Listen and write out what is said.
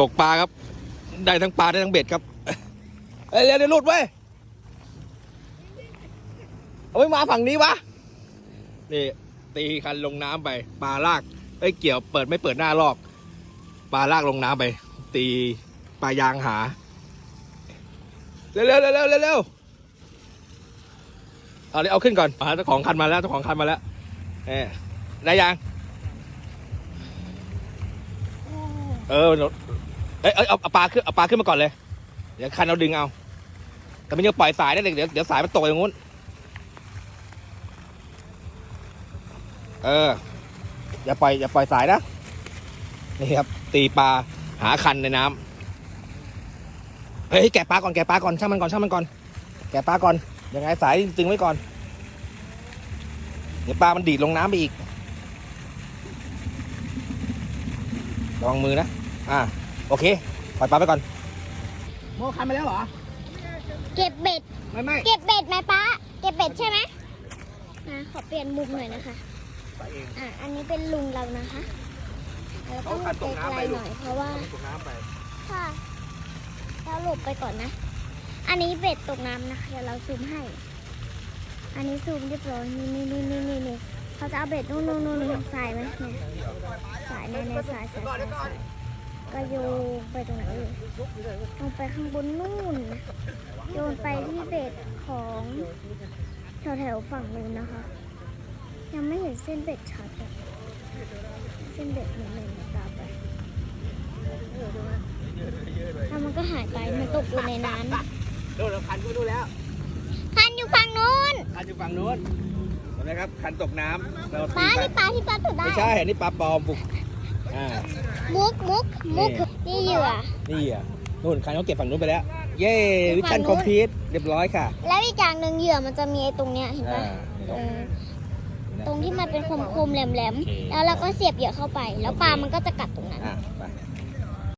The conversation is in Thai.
ตกปลาครับ ได้ทั้งปลาได้ทั้งเบ็ดครับเอ้ยเร็วเดี๋ยวหลุดเว้ยเอาไว้มาฝั่งนี้วะนี่ตีคันลงน้ำไปปลาลากเอ้ยเกี่ยวเปิดไม่เปิดหน้าลอกปลาลากลงน้ำไป ตีปลายางหาเร็วเร็วเร็วเร็วเร็วเร็วเอาเลยเอาขึ้นก่อนเจ้าของคันมาแล้วเจ้าของคันมาแล้วเออได้ยัง เออ เอ้ยเอ้ยเอาเอาปลาขึ้นเอาปลาขึ้นมาก่อนเลย เดี๋ยวคันเราดึงเอา แต่ไม่ยังปล่อยสายได้เลยเดี๋ยวเดี๋ยวสายมันตกอย่างงู้น เออ อย่าปล่อยอย่าปล่อยสายนะ นี่ครับ ตีปลาหาคันในน้ำเฮ้ยแกะปลาก่อนแกะปลาก่อนช่างมันก่อนช่างมันก่อน แกะปลาก่อน ยังไงสายตึงไว้ก่อน เดี๋ยวปลามันดีดลงน้ำไปอีก ระวังมือนะ อ่า โอเคปล่อยปลาไปก่อน โมคันมาแล้วเหรอ เก็บเบ็ด ไม่ไม่เก็บเบ็ดไหมป้า เก็บเบ็ดใช่ไหมอะขอเปลี่ยนมุมหน่อยนะคะไปเองอะ อันนี้เป็นลุงเรานะคะเราต้องหลบไกลๆหน่อยเพราะว่า ตกน้ำไปค่ะเราหลบไปก่อนนะ อันนี้เบ็ดตกน้ำนะคะเดี๋ยวเราซูมให้ อันนี้ซูมเรียบร้อยนี่นี่นี่นี่นี่นี่เขาจะเอาเบ็ดนู่นนู่นนู่นนู่นสายไหมเนี่ยสายแน่ๆสายสายสายสาย ก็โยนไปตรงไหนเอ่ยลงไปข้างบนนู่นนะโยนไปที่เบ็ดของแถวแถวๆฝั่งนู้นนะคะ ยังไม่เห็นเส้นเบ็ดชัดอะเส้นเบ็ดเหมือนหนึ่งตามไปแล้วมันก็หายไปมันตกอยู่ในน้ำดูแล้วคันก็ดูแล้ว คันอยู่ฝั่งนู้นคันอยู่ฝั่งนู้นเห็นไหมครับคันตกน้ำเราตีป้าไปนี่ปลาที่ป้าตกได้ไม่ใช่อันนี้ปลาปลอมปุกอ่า มุกมุกมุกนี่นี่เหยื่อ นี่อะนู่นคันเขาเก็บฝั่งนู้นไปแล้ว เย้วิชันฝั่งนู้คอนมพลีทเรียบร้อยค่ะแล้วอีกอย่างหนึ่งเหยื่อมันจะมีไอ้ตรงเนี้ยเห็นอ่าปะนี่ตรงนะตรงที่มันเป็นคมๆแหลมโอเคๆแล้วเราก็เสียบเหยื่อเข้าไป แล้วปลามันก็จะกัดตรงนั้น อะไป